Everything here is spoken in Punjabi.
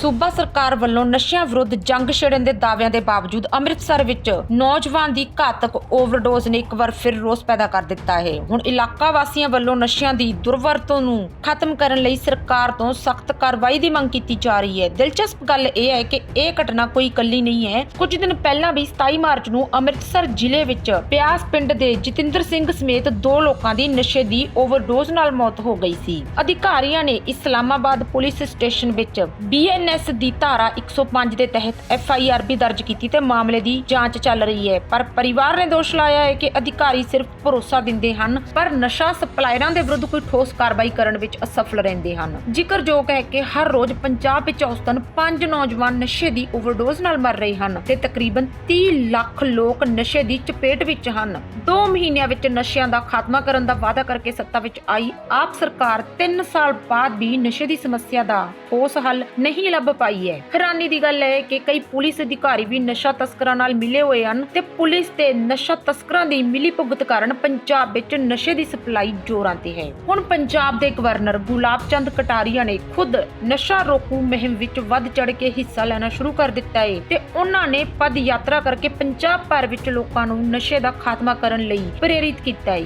ਸੂਬਾ ਸਰਕਾਰ ਵੱਲੋਂ ਨਸ਼ਿਆਂ ਵਿਰੁੱਧ ਜੰਗ ਛੇੜਨ ਦੇ ਦਾਅਵਿਆਂ ਦੇ ਬਾਵਜੂਦ ਅੰਮ੍ਰਿਤਸਰ ਵਿੱਚ ਨੌਜਵਾਨ ਦੀ ਘਾਤਕ ਓਵਰਡੋਜ਼ ਨੇ ਇੱਕ ਵਾਰ ਫਿਰ ਰੋਸ ਪੈਦਾ ਕਰ ਦਿੱਤਾ ਹੈ। ਹੁਣ ਇਲਾਕਾ ਵਾਸੀਆਂ ਵੱਲੋਂ ਨਸ਼ਿਆਂ ਦੀ ਦੁਰਵਰਤੋਂ ਨੂੰ ਖਤਮ ਕਰਨ ਲਈ ਸਰਕਾਰ ਤੋਂ ਸਖਤ ਕਾਰਵਾਈ ਦੀ ਮੰਗ ਕੀਤੀ ਜਾ ਰਹੀ ਹੈ। ਦਿਲਚਸਪ ਗੱਲ ਇਹ ਹੈ ਕਿ ਇਹ ਘਟਨਾ ਕੋਈ ਇਕੱਲੀ ਨਹੀਂ ਹੈ। ਕੁਝ ਦਿਨ ਪਹਿਲਾਂ ਵੀ 27 ਮਾਰਚ ਨੂੰ ਅੰਮ੍ਰਿਤਸਰ ਜ਼ਿਲ੍ਹੇ ਵਿੱਚ ਪਿਆਸ ਪਿੰਡ ਦੇ ਜਤਿੰਦਰ ਸਿੰਘ ਸਮੇਤ ਦੋ ਲੋਕਾਂ ਦੀ ਨਸ਼ੇ ਦੀ ਓਵਰਡੋਜ਼ ਨਾਲ ਮੌਤ ਹੋ ਗਈ ਸੀ। ਅਧਿਕਾਰੀਆਂ ਨੇ ਇਸਲਾਮਾਬਾਦ ਪੁਲਿਸ ਸਟੇਸ਼ਨ ਵਿੱਚ ਬੀਐਨਐਸ ਦੀ ਧਾਰਾ 105 ਦੇ ਤਹਿਤ ਐਫਆਈਆਰ ਵੀ ਦਰਜ ਕੀਤੀ ਤੇ ਮਾਮਲੇ ਦੀ ਜਾਂਚ ਚੱਲ ਰਹੀ ਹੈ। ਪਰ ਪਰਿਵਾਰ ਨੇ ਦੋਸ਼ ਲਾਇਆ ਹੈ ਕਿ ਅਧਿਕਾਰੀ ਸਿਰਫ ਭਰੋਸਾ ਦਿੰਦੇ ਹਨ, ਪਰ ਨਸ਼ਾ ਸਪਲਾਇਰਾਂ ਦੇ ਵਿਰੁੱਧ ਕੋਈ ਠੋਸ ਕਾਰਵਾਈ ਕਰਨ ਵਿੱਚ ਅਸਫਲ ਰਹਿੰਦੇ ਹਨ। ਜ਼ਿਕਰਯੋਗ ਹੈ ਕਿ ਹਰ ਰੋਜ਼ ਪੰਜਾਬ ਵਿੱਚ ਔਸਤਨ 5 ਨੌਜਵਾਨ ਨਸ਼ੇ ਦੀ ਓਵਰਡੋਜ਼ ਨਾਲ ਮਰ ਰਹੇ ਹਨ ਤੇ ਤਕਰੀਬਨ 30 ਲੱਖ ਲੋਕ ਨਸ਼ੇ ਦੀ ਚਪੇਟ ਵਿੱਚ ਹਨ। 2 ਮਹੀਨਿਆਂ ਵਿੱਚ ਨਸ਼ਿਆਂ ਦਾ ਖਾਤਮਾ ਕਰਨ ਦਾ ਵਾਅਦਾ ਕਰਕੇ ਸੱਤਾ ਵਿੱਚ ਆਈ ਆਪ ਸਰਕਾਰ 3 ਸਾਲ ਬਾਅਦ ਵੀ ਨਸ਼ੇ ਦੀ ਸਮੱਸਿਆ ਦਾ ਠੋਸ ਹੱਲ ਨਹੀਂ ਲੱਭ ਪਾਈ ਹੈ। ਹੈਰਾਨੀ ਦੀ ਗੱਲ ਹੈ ਕਿ ਕਈ ਪੁਲਿਸ ਅਧਿਕਾਰੀ ਵੀ ਨਸ਼ਾ ਤਸਕਰਾਂ ਨਾਲ ਮਿਲੇ ਹੋਏ ਹਨ ਤੇ ਪੁਲਿਸ ਤੇ ਨਸ਼ਾ ਤਸਕਰਾਂ ਦੀ ਮਿਲੀ ਭੁਗਤ ਕਾਰਨ ਪੰਜਾਬ ਵਿੱਚ ਨਸ਼ੇ ਦੀ ਸਪਲਾਈ ਜ਼ੋਰਾਂ ਤੇ ਹੈ। ਹੁਣ ਪੰਜਾਬ ਦੇ ਗਵਰਨਰ ਗੁਲਾਬ ਚੰਦ ਕਟਾਰੀਆ ਨੇ ਖੁਦ ਨਸ਼ਾ ਰੋਕੂ ਮੁਹਿੰਮ ਵਿੱਚ ਵੱਧ ਚੜ ਕੇ ਹਿੱਸਾ ਲੈਣਾ ਸ਼ੁਰੂ ਕਰ ਦਿੱਤਾ ਹੈ ਤੇ ਉਹਨਾਂ ਨੇ ਪਦ ਯਾਤਰਾ ਕਰਕੇ ਪੰਜਾਬ ਭਰ ਵਿੱਚ ਲੋਕਾਂ ਨੂੰ ਨਸ਼ੇ ਦਾ ਖਾਤਮਾ ਕਰਨ ਲਈ ਪ੍ਰੇਰਿਤ ਕੀਤਾ ਹੈ